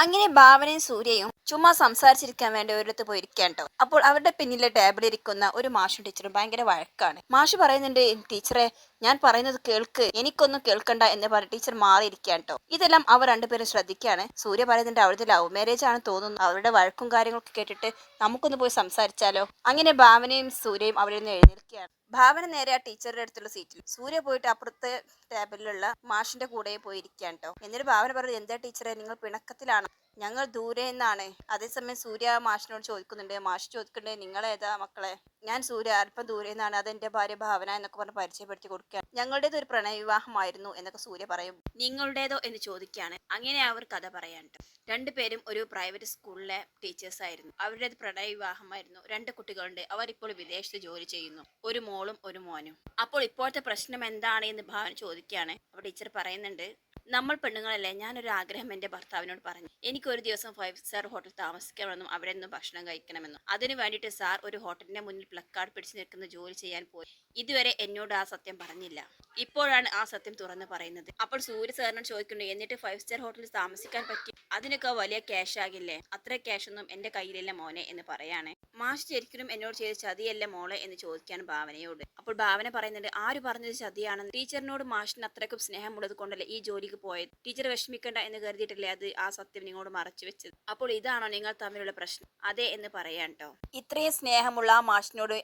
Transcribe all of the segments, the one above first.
അങ്ങനെ ഭാവനയും സൂര്യയും ചുമ്മാ സംസാരിച്ചിരിക്കാൻ വേണ്ടി ഒരിടത്ത് പോയി ഇരിക്കാണ്ടോ അപ്പോൾ അവരുടെ പിന്നിലെ ടേബിളിൽ ഇരിക്കുന്ന ഒരു മാഷും ടീച്ചറും ഭയങ്കര വഴക്കാണ്. മാഷ് പറയുന്നുണ്ട് ടീച്ചറെ ഞാൻ പറയുന്നത് കേൾക്ക്. എനിക്കൊന്നും കേൾക്കണ്ട എന്ന് പറഞ്ഞ് ടീച്ചർ മാറിയിരിക്കാട്ടോ ഇതെല്ലാം അവർ രണ്ടുപേരും ശ്രദ്ധിക്കുകയാണ്. സൂര്യ പറയുന്നുണ്ട് അവരുടെ ലവ് മാരേജ് ആണ് തോന്നുന്നു. അവരുടെ വഴക്കും കാര്യങ്ങളൊക്കെ കേട്ടിട്ട് നമുക്കൊന്ന് പോയി സംസാരിച്ചാലോ? അങ്ങനെ ഭാവനയും സൂര്യയും അവിടെ നിന്ന് എഴുന്നേൽക്കുകയാണ്. ഭാവന നേരെ ആ ടീച്ചറുടെ അടുത്തുള്ള സീറ്റിൽ സൂര്യ പോയിട്ട് അപ്പുറത്തെ ടേബിളിലുള്ള മാഷിന്റെ കൂടെ പോയിരിക്കാൻ കേട്ടോ എന്നിട്ട് ഭാവന പറഞ്ഞു എന്താ ടീച്ചറെ നിങ്ങൾ പിണക്കത്തിലാണ്? ഞങ്ങൾ ദൂരെ നിന്നാണ്. അതേസമയം സൂര്യ മാഷിനോട് ചോദിക്കുന്നുണ്ട്. മാഷ് ചോദിക്കുന്നുണ്ട് നിങ്ങളേതാ മക്കളെ? ഞാൻ സൂര്യ അല്പം ദൂരെ നിന്നാണ്. അത് എന്റെ ഭാര്യ ഭാവന എന്നൊക്കെ പറഞ്ഞ് പരിചയപ്പെടുത്തി കൊടുക്കുക ഞങ്ങളുടേത് ഒരു പ്രണയവിവാഹമായിരുന്നു എന്നൊക്കെ സൂര്യ പറയും. നിങ്ങളുടേതോ? എന്ന് ചോദിക്കുകയാണ്. അങ്ങനെ അവർ കഥ പറയാനുണ്ട്. രണ്ടുപേരും ഒരു പ്രൈവറ്റ് സ്കൂളിലെ ടീച്ചേഴ്സ് ആയിരുന്നു. അവരുടേത് പ്രണയവിവാഹമായിരുന്നു. രണ്ട് കുട്ടികളുണ്ട്. അവർ ഇപ്പോൾ വിദേശത്ത് ജോലി ചെയ്യുന്നു. ഒരു മോളും ഒരു മോനും. അപ്പോൾ ഇപ്പോഴത്തെ പ്രശ്നം എന്താണ് എന്ന് ഭാവന ചോദിക്കുകയാണ്. അപ്പോൾ ടീച്ചർ പറയുന്നുണ്ട് നമ്മൾ പെണ്ണുങ്ങളല്ലേ ഞാനൊരു ആഗ്രഹം എന്റെ ഭർത്താവിനോട് പറഞ്ഞു. എനിക്ക് ഒരു ദിവസം ഫൈവ് സ്റ്റാർ ഹോട്ടൽ താമസിക്കണമെന്നും അവിടെ നിന്ന് ഭക്ഷണം കഴിക്കണമെന്നും. അതിനു വേണ്ടിയിട്ട് സാർ ഒരു ഹോട്ടലിന്റെ മുന്നിൽ പ്ലക്കാർഡ് പിടിച്ചു നിൽക്കുന്ന ജോലി ചെയ്യാൻ പോയി. ഇതുവരെ എന്നോട് ആ സത്യം പറഞ്ഞില്ല. ഇപ്പോഴാണ് ആ സത്യം തുറന്ന് പറയുന്നത്. അപ്പോൾ സൂര്യ സാറിനോട് ചോദിക്കുന്നു എന്നിട്ട് ഫൈവ് സ്റ്റാർ ഹോട്ടലിൽ താമസിക്കാൻ പറ്റി? അതിനൊക്കെ വലിയ ക്യാഷ് ആകില്ലേ? അത്ര ക്യാഷ് ഒന്നും എന്റെ കയ്യിലില്ല മോനെ എന്ന് പറയാണ്. മാഷ് ശരിക്കും എന്നോട് ചെയ്ത് ചതിയല്ല മോളെ എന്ന് ചോദിക്കാൻ ഭാവനയോട്. അപ്പോൾ ഭാവന പറയുന്നുണ്ട് ആര് പറഞ്ഞത് ചതിയാണെന്ന്? ടീച്ചറിനോട് മാഷിന് അത്രക്കും സ്നേഹമുള്ളത് കൊണ്ടല്ലേ ഈ ജോലിക്ക് പോയത്? ടീച്ചർ വിഷമിക്കണ്ട എന്ന് കരുതിയിട്ടല്ലേ അത് ആ സത്യം നിങ്ങളോട് മറച്ചു വെച്ചത്? അപ്പോൾ ഇതാണോ നിങ്ങൾ തമ്മിലുള്ള പ്രശ്നം? അതെ എന്ന് പറയാൻ കേട്ടോ ഇത്രയും സ്നേഹമുള്ള ആ മാഷിനോട്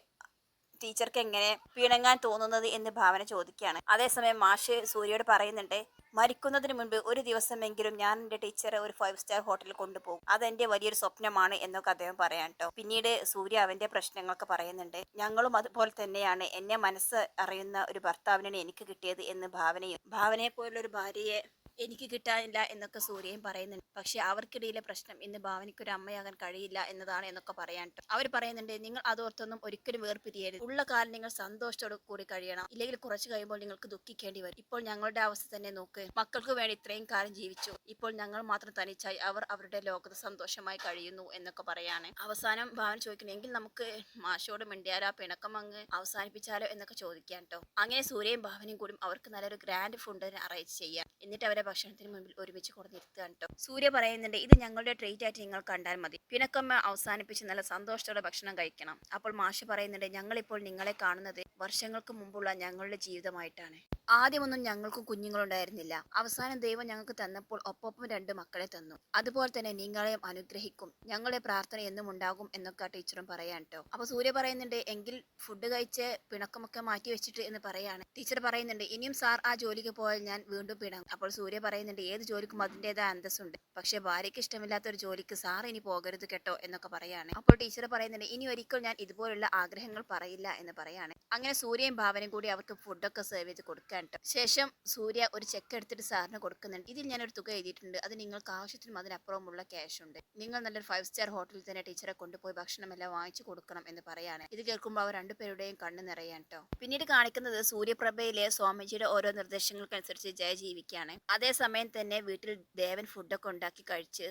ടീച്ചർക്ക് എങ്ങനെ പിണങ്ങാൻ തോന്നുന്നത് എന്ന് ഭാവന ചോദിക്കുകയാണ്. അതേസമയം മാഷ് സൂര്യയോട് പറയുന്നുണ്ട് മരിക്കുന്നതിന് മുൻപ് ഒരു ദിവസമെങ്കിലും ഞാൻ എന്റെ ടീച്ചറെ ഒരു ഫൈവ് സ്റ്റാർ ഹോട്ടലിൽ കൊണ്ടുപോകും. അതെന്റെ വലിയൊരു സ്വപ്നമാണ് എന്നൊക്കെ അദ്ദേഹം പറയാൻ കേട്ടോ പിന്നീട് സൂര്യ അവന്റെ പ്രശ്നങ്ങളൊക്കെ പറയുന്നുണ്ട് ഞങ്ങളും അതുപോലെ തന്നെയാണ്. എന്നെ മനസ്സ് അറിയുന്ന ഒരു ഭർത്താവിനാണ് എനിക്ക് കിട്ടിയത് എന്ന് ഭാവനയും ഭാവനയെ പോലുള്ള ഒരു ഭാര്യയെ എനിക്ക് കിട്ടാനില്ല എന്നൊക്കെ സൂര്യയും പറയുന്നുണ്ട്. പക്ഷെ അവർക്കിടയിലെ പ്രശ്നം ഇന്ന് ഭാവനയ്ക്കൊരു അമ്മയാകാൻ കഴിയില്ല എന്നതാണ് എന്നൊക്കെ പറയാൻ അവർ പറയുന്നുണ്ട് നിങ്ങൾ അതോർത്തൊന്നും ഒരിക്കലും വേർപിരിയരുത്. ഉള്ള കാലം നിങ്ങൾ സന്തോഷത്തോടെ കൂടി കഴിയണം. ഇല്ലെങ്കിൽ കുറച്ച് കഴിയുമ്പോൾ നിങ്ങൾക്ക് ദുഃഖിക്കേണ്ടി വരും. ഇപ്പോൾ ഞങ്ങളുടെ അവസ്ഥ തന്നെ നോക്ക്. മക്കൾക്ക് വേണ്ടി ഇത്രയും കാലം ജീവിച്ചു. ഇപ്പോൾ ഞങ്ങൾ മാത്രം തനിച്ചായി. അവർ അവരുടെ ലോകത്ത് സന്തോഷമായി കഴിയുന്നു എന്നൊക്കെ പറയാണ്. അവസാനം ഭാവന ചോദിക്കണമെങ്കിൽ നമുക്ക് മാഷോട് മിണ്ടിയാലോ? പിണക്കം അങ്ങ് അവസാനിപ്പിച്ചാലോ? എന്നൊക്കെ ചോദിക്കാം കേട്ടോ അങ്ങനെ സൂര്യയും ഭാവനയും കൂടി അവർക്ക് നല്ലൊരു ഗ്രാൻഡ് ഫുഡ് അറേഞ്ച് ചെയ്യാം. എന്നിട്ട് അവരെ ഭക്ഷണത്തിന് മുമ്പിൽ ഒരുമിച്ച് കൊടുത്തിരുത്തുകയാണ് കേട്ടോ സൂര്യ പറയുന്നുണ്ട് ഇത് ഞങ്ങളുടെ ട്രീറ്റ് ആയിട്ട് നിങ്ങൾ കണ്ടാൽ മതി. പിണക്കമ്മ അവസാനിപ്പിച്ച് നല്ല സന്തോഷത്തോടെ ഭക്ഷണം കഴിക്കണം. അപ്പോൾ മാഷ് പറയുന്നുണ്ട് ഞങ്ങളിപ്പോൾ നിങ്ങളെ കാണുന്നത് വർഷങ്ങൾക്ക് മുമ്പുള്ള ഞങ്ങളുടെ ജീവിതമായിട്ടാണ്. ആദ്യമൊന്നും ഞങ്ങൾക്ക് കുഞ്ഞുങ്ങളുണ്ടായിരുന്നില്ല. അവസാനം ദൈവം ഞങ്ങൾക്ക് തന്നപ്പോൾ ഒപ്പം രണ്ട് മക്കളെ തന്നു. അതുപോലെ തന്നെ നിങ്ങളെയും അനുഗ്രഹിക്കും. ഞങ്ങളുടെ പ്രാർത്ഥന എന്നും ഉണ്ടാകും എന്നൊക്കെ ടീച്ചറും പറയാൻ കേട്ടോ അപ്പൊ സൂര്യ പറയുന്നുണ്ട് എങ്കിൽ ഫുഡ് കഴിച്ച് പിണക്കമൊക്കെ മാറ്റി വെച്ചിട്ട് എന്ന് പറയാണ്. ടീച്ചർ പറയുന്നുണ്ട് ഇനിയും സാർ ആ ജോലിക്ക് പോയാൽ ഞാൻ വീണ്ടും പിണങ്ങും. അപ്പോൾ സൂര്യ പറയുന്നുണ്ട് ഏത് ജോലിക്കും അതിന്റെതായ അന്തസ്സുണ്ട്. പക്ഷെ ഭാര്യയ്ക്ക് ഇഷ്ടമില്ലാത്ത ഒരു ജോലിക്ക് സാർ ഇനി പോകരുത് കേട്ടോ എന്നൊക്കെ പറയാണ്. അപ്പോൾ ടീച്ചർ പറയുന്നുണ്ട് ഇനി ഒരിക്കൽ ഞാൻ ഇതുപോലുള്ള ആഗ്രഹങ്ങൾ പറയില്ല എന്ന് പറയാണ്. അങ്ങനെ സൂര്യയും ഭാവനയും കൂടി അവർക്ക് ഫുഡൊക്കെ സെർവ് ചെയ്ത് കൊടുക്കാൻ ട്ടോ. ശേഷം സൂര്യ ഒരു ചെക്ക് എടുത്തിട്ട് സാറിന് കൊടുക്കുന്നുണ്ട്. ഇതിൽ ഞാനൊരു തുക എഴുതിയിട്ടുണ്ട്. അത് നിങ്ങൾക്ക് ആവശ്യത്തിനും അതിനപ്പുറമുള്ള ക്യാഷ് ഉണ്ട്. നിങ്ങൾ നല്ലൊരു ഫൈവ് സ്റ്റാർ ഹോട്ടലിൽ തന്നെ ടീച്ചറെ കൊണ്ടുപോയി ഭക്ഷണമെല്ലാം വാങ്ങിച്ചു കൊടുക്കണം എന്ന് പറയാണ്. ഇത് കേൾക്കുമ്പോൾ അവർ രണ്ടുപേരുടെയും കണ്ണ് നിറയാൻ കേട്ടോ പിന്നീട് കാണിക്കുന്നത് സൂര്യപ്രഭയിലെ സ്വാമിജിയുടെ ഓരോ നിർദ്ദേശങ്ങൾക്കനുസരിച്ച് ജയ ജീവിക്കുകയാണ് അതേസമയം തന്നെ വീട്ടിൽ ദേവൻ ഫുഡൊക്കെ ഉണ്ടാക്കി കഴിച്ച്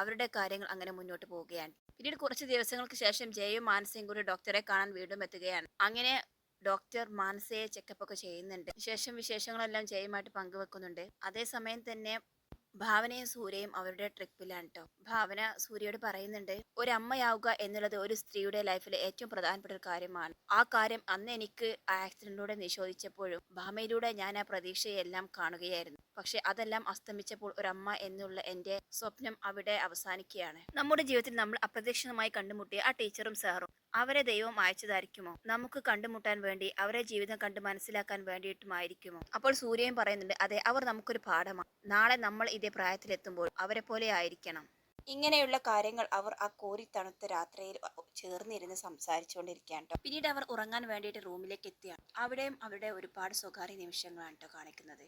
അവരുടെ കാര്യങ്ങൾ അങ്ങനെ മുന്നോട്ട് പോവുകയാണ്. പിന്നീട് കുറച്ച് ദിവസങ്ങൾക്ക് ശേഷം ജയയും മാനസയും കൂടി ഡോക്ടറെ കാണാൻ വീണ്ടും എത്തുകയാണ്. അങ്ങനെ ഡോക്ടർ മാനസയെ ചെക്കപ്പ് ഒക്കെ ചെയ്യുന്നുണ്ട്. ശേഷം വിശേഷങ്ങളെല്ലാം ജയുമായിട്ട് പങ്കുവെക്കുന്നുണ്ട്. അതേസമയം തന്നെ ഭാവനയും സൂര്യയും അവരുടെ ട്രിപ്പിലാണ് കേട്ടോ ഭാവന സൂര്യയോട് പറയുന്നുണ്ട് ഒരു അമ്മയാവുക എന്നുള്ളത് ഒരു സ്ത്രീയുടെ ലൈഫിലെ ഏറ്റവും പ്രധാനപ്പെട്ട ഒരു കാര്യമാണ്. ആ കാര്യം അന്ന് എനിക്ക് ആ ആക്സിഡന്റിലൂടെ നിഷേധിച്ചപ്പോഴും ഭാമയിലൂടെ ഞാൻ ആ പ്രതീക്ഷയെല്ലാം കാണുകയായിരുന്നു. പക്ഷെ അതെല്ലാം അസ്തമിച്ചപ്പോൾ ഒരമ്മ എന്നുള്ള എന്റെ സ്വപ്നം അവിടെ അവസാനിക്കുകയാണ്. നമ്മുടെ ജീവിതത്തിൽ നമ്മൾ അപ്രതീക്ഷിതമായി കണ്ടുമുട്ടിയ ആ ടീച്ചറും സാറും അവരെ ദൈവം അയച്ചതായിരിക്കുമോ? നമുക്ക് കണ്ടുമുട്ടാൻ വേണ്ടി അവരെ ജീവിതം കണ്ട് മനസ്സിലാക്കാൻ വേണ്ടിയിട്ടുമായിരിക്കുമോ? അപ്പോൾ സൂര്യൻ പറയുന്നുണ്ട് അതെ അവർ നമുക്കൊരു പാഠമാണ്. നാളെ നമ്മൾ ഇതേ പ്രായത്തിലെത്തുമ്പോൾ അവരെ പോലെ ആയിരിക്കണം. ഇങ്ങനെയുള്ള കാര്യങ്ങൾ അവർ ആ കോരി തണുത്ത രാത്രിയിൽ ചേർന്നിരുന്ന് സംസാരിച്ചുകൊണ്ടിരിക്കുകയാണ് ട്ടോ. പിന്നീട് അവർ ഉറങ്ങാൻ വേണ്ടിയിട്ട് റൂമിലേക്ക് എത്തിയാണ് അവിടെയും അവരുടെ ഒരുപാട് സ്വകാര്യ നിമിഷങ്ങളാണ് കേട്ടോ കാണിക്കുന്നത്.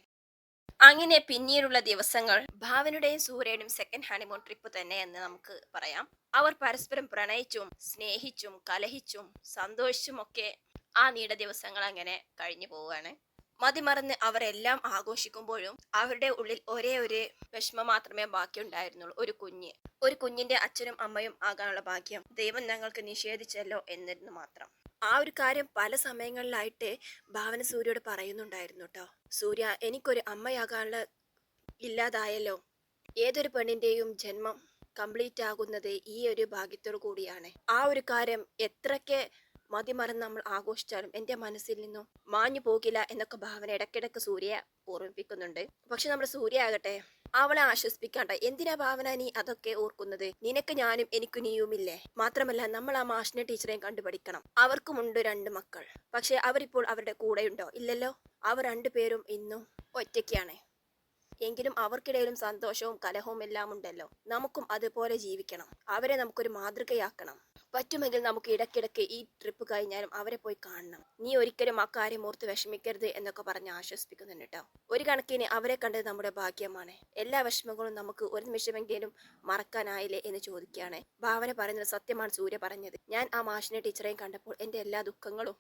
അങ്ങനെ പിന്നീടുള്ള ദിവസങ്ങൾ ഭാവനുടേയും സൂര്യയുടെയും സെക്കൻഡ് ഹണിമൂൺ ട്രിപ്പ് തന്നെ എന്ന് നമുക്ക് പറയാം. അവർ പരസ്പരം പ്രണയിച്ചും സ്നേഹിച്ചും കലഹിച്ചും സന്തോഷിച്ചും ഒക്കെ ആ നീണ്ട ദിവസങ്ങൾ അങ്ങനെ കഴിഞ്ഞു പോവുകയാണ്. മതിമറന്ന് അവരെല്ലാം ആഘോഷിക്കുമ്പോഴും അവരുടെ ഉള്ളിൽ ഒരേ ഒരു വിഷമം മാത്രമേ ബാക്കിയുണ്ടായിരുന്നുള്ളൂ ഒരു കുഞ്ഞ്. ഒരു കുഞ്ഞിന്റെ അച്ഛനും അമ്മയും ആകാനുള്ള ഭാഗ്യം ദൈവം ഞങ്ങൾക്ക് നിഷേധിച്ചല്ലോ എന്നിരുന്നു മാത്രം. ആ ഒരു കാര്യം പല സമയങ്ങളിലായിട്ട് ഭാവന സൂര്യയോട് പറയുന്നുണ്ടായിരുന്നു കേട്ടോ സൂര്യ എനിക്കൊരു അമ്മയാകാനുള്ള ഇല്ലാതായല്ലോ. ഏതൊരു പെണ്ണിന്റെയും ജന്മം കംപ്ലീറ്റ് ആകുന്നത് ഈ ഒരു ഭാഗ്യത്തോടു കൂടിയാണ്. ആ ഒരു കാര്യം എത്രയ്ക്ക് മതിമറന്ന് നമ്മൾ ആഘോഷിച്ചാലും എന്റെ മനസ്സിൽ നിന്നും മാഞ്ഞു പോകില്ല എന്നൊക്കെ ഭാവന ഇടയ്ക്കിടയ്ക്ക് സൂര്യ ഓർമ്മിപ്പിക്കുന്നുണ്ട്. പക്ഷെ നമ്മുടെ സൂര്യ ആകട്ടെ അവളെ ആശ്വസിപ്പിക്കാണ്ട. എന്തിനാ ഭാവന നീ അതൊക്കെ ഓർക്കുന്നത്? നിനക്ക് ഞാനും എനിക്ക് നീയുമില്ലേ മാത്രമല്ല നമ്മൾ ആ മാഷിനെ ടീച്ചറെയും കണ്ടുപഠിക്കണം അവർക്കുമുണ്ട് രണ്ട് മക്കൾ. പക്ഷെ അവരിപ്പോൾ അവരുടെ കൂടെയുണ്ടോ? ഇല്ലല്ലോ. അവർ രണ്ടുപേരും ഇന്നും ഒറ്റയ്ക്കാണ്. എങ്കിലും അവർക്കിടയിലും സന്തോഷവും കലഹവും എല്ലാം ഉണ്ടല്ലോ. നമുക്കും അതുപോലെ ജീവിക്കണം. അവരെ നമുക്കൊരു മാതൃകയാക്കണം. പറ്റുമെങ്കിൽ നമുക്ക് ഇടയ്ക്കിടയ്ക്ക് ഈ ട്രിപ്പ് കഴിഞ്ഞാലും അവരെ പോയി കാണണം. നീ ഒരിക്കലും ആ കാര്യം ഓർത്ത് വിഷമിക്കരുത് എന്നൊക്കെ പറഞ്ഞ് ആശ്വസിപ്പിക്കുന്നുണ്ട് കേട്ടോ ഒരു കണക്കിന് അവരെ കണ്ടത് നമ്മുടെ ഭാഗ്യമാണ്. എല്ലാ വിഷമങ്ങളും നമുക്ക് ഒരു നിമിഷമെങ്കിലും മറക്കാനായില്ലേ എന്ന് ചോദിക്കുകയാണ്. ഭാവന പറയുന്നത് സത്യമാണ് സൂര്യ പറഞ്ഞത്. ഞാൻ ആ മാഷിനെ ടീച്ചറെയും കണ്ടപ്പോൾ എന്റെ എല്ലാ ദുഃഖങ്ങളും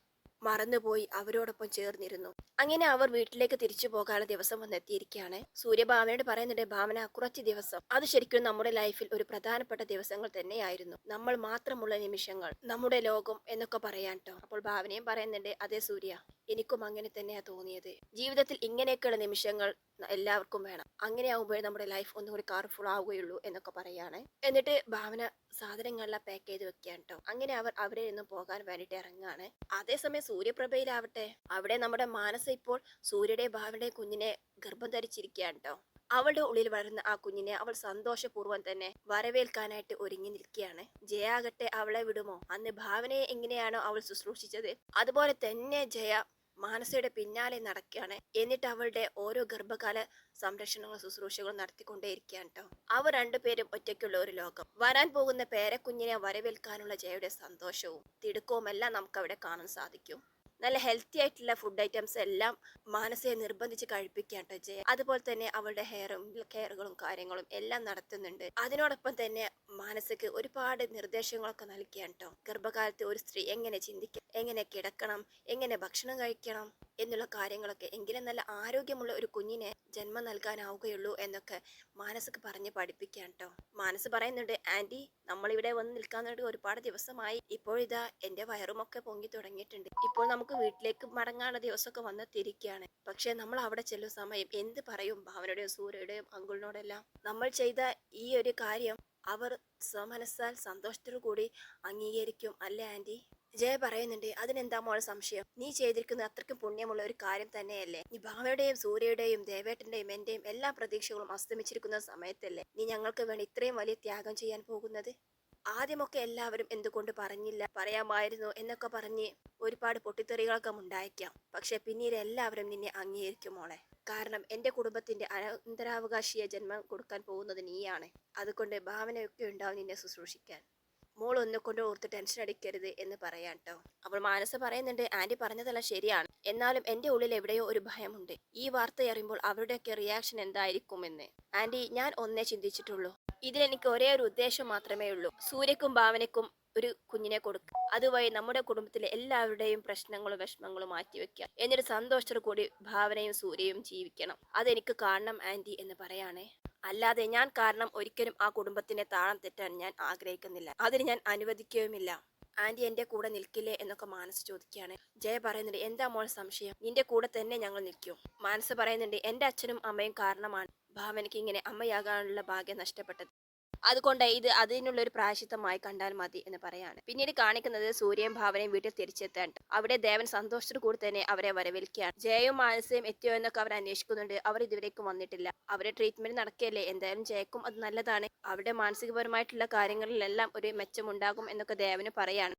മറന്നുപോയി അവരോടൊപ്പം ചേർന്നിരുന്നു. അങ്ങനെ അവർ വീട്ടിലേക്ക് തിരിച്ചു പോകാനുള്ള ദിവസം വന്നെത്തിയിരിക്കുകയാണ് സൂര്യഭാവനയോട് പറയുന്നുണ്ട് ഭാവന കുറച്ച് ദിവസം. അത് ശരിക്കും നമ്മുടെ ലൈഫിൽ ഒരു പ്രധാനപ്പെട്ട ദിവസങ്ങൾ തന്നെയായിരുന്നു. നമ്മൾ മാത്രമുള്ള നിമിഷങ്ങൾ നമ്മുടെ ലോകം എന്നൊക്കെ പറയാൻ ട്ടോ. അപ്പോൾ ഭാവനയും പറയുന്നുണ്ട് അതേ സൂര്യ. എനിക്കും അങ്ങനെ തന്നെയാണ് തോന്നിയത്. ജീവിതത്തിൽ ഇങ്ങനെയൊക്കെയുള്ള നിമിഷങ്ങൾ എല്ലാവർക്കും വേണം. അങ്ങനെ ആകുമ്പോഴേ നമ്മുടെ ലൈഫ് ഒന്നുകൂടി കളർഫുൾ ആവുകയുള്ളൂ എന്നൊക്കെ പറയാണ്. എന്നിട്ട് ഭാവന സാധനങ്ങളെല്ലാം പാക്ക് ചെയ്ത് വെക്കുകയാണ് കേട്ടോ അങ്ങനെ അവർ അവിടെ നിന്നും പോകാൻ വേണ്ടിയിട്ട് ഇറങ്ങാണ് അതേസമയം സൂര്യപ്രഭയിലാവട്ടെ. അവിടെ നമ്മുടെ മാനസ ഇപ്പോൾ സൂര്യയുടെ ഭാവനയുടെ കുഞ്ഞിനെ ഗർഭം ധരിച്ചിരിക്കുകയാണ് കേട്ടോ അവളുടെ ഉള്ളിൽ വളരുന്ന ആ കുഞ്ഞിനെ അവൾ സന്തോഷപൂർവം തന്നെ വരവേൽക്കാനായിട്ട് ഒരുങ്ങി നിൽക്കുകയാണ്. ജയാകട്ടെ അവളെ വിടുമോ? അന്ന് ഭാവനയെ എങ്ങനെയാണോ അവൾ ശുശ്രൂഷിച്ചത്? അതുപോലെ തന്നെ ജയ മാനസയുടെ പിന്നാലെ നടക്കുകയാണ്. എന്നിട്ട് അവളുടെ ഓരോ ഗർഭകാല സംരക്ഷണങ്ങളും ശുശ്രൂഷകളും നടത്തിക്കൊണ്ടേയിരിക്കുകയാണ് കേട്ടോ അവർ രണ്ടുപേരും ഒറ്റയ്ക്കുള്ള ഒരു ലോകം. വരാൻ പോകുന്ന പേരക്കുഞ്ഞിനെ വരവേൽക്കാനുള്ള ജയയുടെ സന്തോഷവും തിടുക്കവും എല്ലാം നമുക്ക് അവിടെ കാണാൻ സാധിക്കും. നല്ല ഹെൽത്തി ആയിട്ടുള്ള ഫുഡ് ഐറ്റംസ് എല്ലാം മാനസയെ നിർബന്ധിച്ച് കഴിപ്പിക്കാം കേട്ടോ ജയ അതുപോലെ തന്നെ അവളുടെ ഹെയറും കെയറുകളും കാര്യങ്ങളും എല്ലാം നടത്തുന്നുണ്ട്. അതിനോടൊപ്പം തന്നെ മാനസക്ക് ഒരുപാട് നിർദ്ദേശങ്ങളൊക്കെ നൽകിയാണ് കേട്ടോ ഗർഭകാലത്ത് ഒരു സ്ത്രീ എങ്ങനെ ചിന്തിക്കണം എങ്ങനെ കിടക്കണം എങ്ങനെ ഭക്ഷണം കഴിക്കണം എന്നുള്ള കാര്യങ്ങളൊക്കെ എങ്കിലും നല്ല ആരോഗ്യമുള്ള ഒരു കുഞ്ഞിനെ ജന്മം നൽകാനാവുകയുള്ളൂ എന്നൊക്കെ മാനസക്ക് പറഞ്ഞ് പഠിപ്പിക്കാൻ കേട്ടോ മാനസ് പറയുന്നുണ്ട് ആന്റി നമ്മളിവിടെ വന്ന് നിൽക്കാൻ ഒരുപാട് ദിവസമായി. ഇപ്പോഴിതാ എന്റെ വയറുമൊക്കെ പൊങ്ങി തുടങ്ങിയിട്ടുണ്ട്. ഇപ്പോൾ നമുക്ക് വീട്ടിലേക്ക് മടങ്ങാനുള്ള ദിവസമൊക്കെ വന്നെത്തിയിരിക്കുകയാണ്. പക്ഷെ നമ്മൾ അവിടെ ചെല്ലും സമയം എന്ത് പറയും? ഭാവനയുടെയും സൂര്യയുടെയും അങ്കിളിനോടെല്ലാം. നമ്മൾ ചെയ്ത ഈ ഒരു കാര്യം അവർ സ്വമനസ്സാൽ സന്തോഷത്തോടു കൂടി അംഗീകരിക്കും. അല്ലേ ആന്റി ജയ പറയുന്നുണ്ട് അതിനെന്താ മോൾ സംശയം? നീ ചെയ്തിരിക്കുന്ന അത്രയ്ക്കും പുണ്യമുള്ള ഒരു കാര്യം തന്നെയല്ലേ? നീ ഭാവയുടെയും സൂര്യയുടെയും ദേവേട്ടന്റെയും എന്റെയും എല്ലാ പ്രതീക്ഷകളും അസ്തമിച്ചിരിക്കുന്ന സമയത്തല്ലേ നീ ഞങ്ങൾക്ക് വേണ്ടി ഇത്രയും വലിയ ത്യാഗം ചെയ്യാൻ പോകുന്നത്? ആദ്യമൊക്കെ എല്ലാവരും എന്തുകൊണ്ട് പറഞ്ഞില്ല പറയാമായിരുന്നു എന്നൊക്കെ പറഞ്ഞ് ഒരുപാട് പൊട്ടിത്തെറികളൊക്കെ ഉണ്ടായേക്കാം. പക്ഷെ പിന്നീട് എല്ലാവരും നിന്നെ അംഗീകരിക്കും മോളെ. കാരണം എന്റെ കുടുംബത്തിന്റെ അനന്തരാവകാശിയെ ജന്മം കൊടുക്കാൻ പോകുന്നത് നീയാണ്. അതുകൊണ്ട് ഭാവനയൊക്കെ ഉണ്ടാവും നിന്നെ ശുശ്രൂഷിക്കാൻ. മോൾ ഒന്നെ കൊണ്ട് ഓർത്ത് ടെൻഷൻ അടിക്കരുത് എന്ന് പറയാൻ കേട്ടോ അവൾ മാനസ പറയുന്നുണ്ട് ആന്റി പറഞ്ഞതെല്ലാം ശരിയാണ്. എന്നാലും എന്റെ ഉള്ളിൽ എവിടെയോ ഒരു ഭയമുണ്ട്. ഈ വാർത്ത അറിയുമ്പോൾ അവരുടെയൊക്കെ റിയാക്ഷൻ എന്തായിരിക്കുമെന്ന്. ആന്റി ഞാൻ ഒന്നേ ചിന്തിച്ചിട്ടുള്ളൂ. ഇതിലെനിക്ക് ഒരേ ഒരു ഉദ്ദേശം മാത്രമേ ഉള്ളൂ. സൂര്യക്കും ഭാവനയ്ക്കും ഒരു കുഞ്ഞിനെ കൊടുക്കുക അതുവഴി നമ്മുടെ കുടുംബത്തിലെ എല്ലാവരുടെയും പ്രശ്നങ്ങളും വിഷമങ്ങളും മാറ്റിവെക്കുക. എന്നൊരു സന്തോഷത്തോടു കൂടി ഭാവനയും സൂര്യയും ജീവിക്കണം. അതെനിക്ക് കാണണം ആന്റി എന്ന് പറയാണേ. അല്ലാതെ ഞാൻ കാരണം ഒരിക്കലും ആ കുടുംബത്തിനെ താളം തെറ്റാൻ ഞാൻ ആഗ്രഹിക്കുന്നില്ല. അതിന് ഞാൻ അനുവദിക്കുകയുമില്ല. ആന്റി എന്റെ കൂടെ നിൽക്കില്ലേ എന്നൊക്കെ മാനസ് ചോദിക്കുകയാണ്. ജയ പറയുന്നുണ്ട് എന്താ മോൾ സംശയം? നിന്റെ കൂടെ തന്നെ ഞങ്ങൾ നിൽക്കും. മാനസ് പറയുന്നുണ്ട് എന്റെ അച്ഛനും അമ്മയും കാരണമാണ്. ഭാവനയ്ക്ക് ഇങ്ങനെ അമ്മയാകാനുള്ള ഭാഗ്യം നഷ്ടപ്പെട്ടത്. അതുകൊണ്ട് ഇത് അതിനുള്ളൊരു പ്രായശിത്തമായി കണ്ടാൽ മതി എന്ന് പറയാണ്. പിന്നീട് കാണിക്കുന്നത് സൂര്യൻ ഭാവനയും വീട്ടിൽ തിരിച്ചെത്താൻ. അവിടെ ദേവൻ സന്തോഷത്തോടു കൂടി തന്നെ അവരെ വരവേൽക്കുകയാണ്. ജയയും മാനസയും എത്തിയോ എന്നൊക്കെ അവർ അന്വേഷിക്കുന്നുണ്ട്. അവർ ഇതുവരേക്കും വന്നിട്ടില്ല. അവരെ ട്രീറ്റ്മെന്റ് നടക്കുകയല്ലേ? എന്തായാലും ജയക്കും അത് നല്ലതാണ്. അവരുടെ മാനസികപരമായിട്ടുള്ള കാര്യങ്ങളിലെല്ലാം ഒരു മെച്ചമുണ്ടാകും എന്നൊക്കെ ദേവന് പറയാണ്.